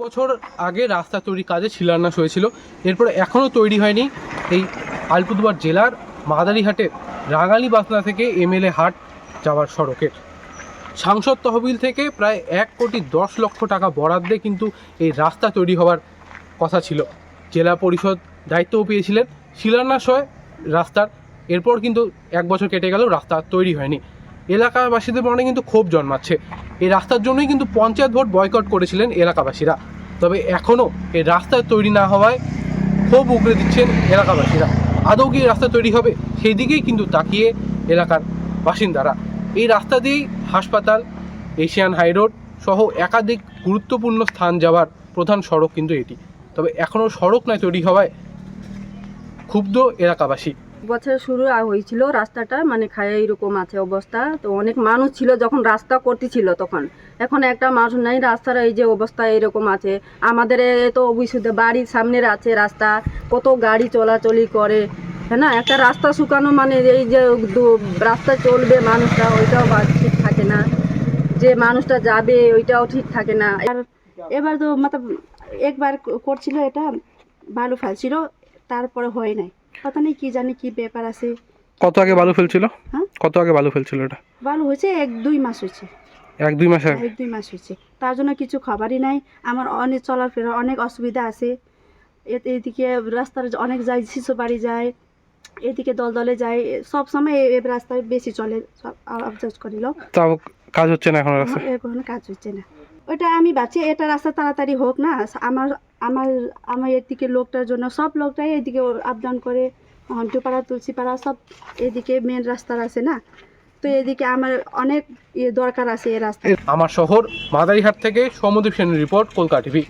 বছর আগে রাস্তা তৈরির কাজে শিলান্যাস হয়েছিল। এরপরে এখনও তৈরি হয়নি। এই আলিপুরদুয়ার জেলার মাদারিহাটের রাঙালি বাসনা থেকে এমএলএ হাট যাওয়ার সড়কের সাংসদ তহবিল থেকে প্রায় এক কোটি দশ লক্ষ টাকা বরাদ্দে কিন্তু এই রাস্তা তৈরি হওয়ার কথা ছিল। জেলা পরিষদ দায়িত্বও পেয়েছিলেন। শিলান্যাস হয় রাস্তার এরপর কিন্তু এক বছর কেটে গেলেও রাস্তা তৈরি হয়নি। এলাকাবাসীদের মনে কিন্তু ক্ষোভ জন্মাচ্ছে। এই রাস্তার জন্যই কিন্তু পঞ্চায়েত ভোট বয়কট করেছিলেন এলাকাবাসীরা। তবে এখনও এই রাস্তা তৈরি না হওয়ায় ক্ষোভ উগড়ে দিচ্ছেন এলাকাবাসীরা। আদৌ কি রাস্তা তৈরি হবে? সেই দিকেই কিন্তু তাকিয়ে এলাকার বাসিন্দারা। এই রাস্তা দিয়েই হাসপাতাল, এশিয়ান হাইরোড সহ একাধিক গুরুত্বপূর্ণ স্থান যাওয়ার প্রধান সড়ক কিন্তু এটি। তবে এখনও সড়ক নয় তৈরি হওয়ায় ক্ষুব্ধ এলাকাবাসী। বছর শুরু হয়েছিল রাস্তাটা মানে খায় এইরকম আছে অবস্থা। তো অনেক মানুষ ছিল যখন রাস্তা করতেছিল তখন। এখন একটা মানুষ নাই, রাস্তার এই যে অবস্থা এরকম আছে। আমাদের তো অবশ্যই বাড়ির সামনের আছে রাস্তা, কত গাড়ি চলাচলি করে হ্যাঁ না? একটা রাস্তা শুকানো মানে এই যে রাস্তা চলবে মানুষটা, ওইটাও ঠিক থাকে না। যে মানুষটা যাবে, ওইটাও ঠিক থাকে না। আর এবার তো মতলব একবার করছিল এটা ভালো ফেলছিল, তারপরে হয় নাই। কথা নেই কি জানি কি ব্যাপার আছে কত আগে বালু ফেলছিল? হ্যাঁ? কত আগে বালু ফেলছিল এটা? ভালো হয়েছে এক দুই মাস হয়েছে। এক দুই মাস এক দুই মাস হয়েছে। তার জন্য কিছু খাবারই নাই। আমার অনেক চলার ফেরা অনেক অসুবিধা আছে। এদিকে রাস্তার অনেক যায় শিশু বাড়ি যায়। এদিকে দলদলে যায়। সব সময় এই রাস্তায় বেশি চলে। অবজার্ভ করিল তাও কাজ হচ্ছে না এখন কোনো কাজ হচ্ছে না। ওইটা আমি ভাবছি এটা রাস্তা তাড়াতাড়ি হোক না। আমার আমার আমার এদিকে লোকটার জন্য সব লোকটাই এদিকে আপ ডাউন করে হন্টুপাড়া তুলসীপাড়া সব এদিকে মেন রাস্তার আছে না? তো এদিকে আমার অনেক ইয়ে দরকার আছে এই রাস্তা আমার শহর মাদারিহাট থেকে সৌমদীপ সেনের রিপোর্ট, কলকাতা টিভি।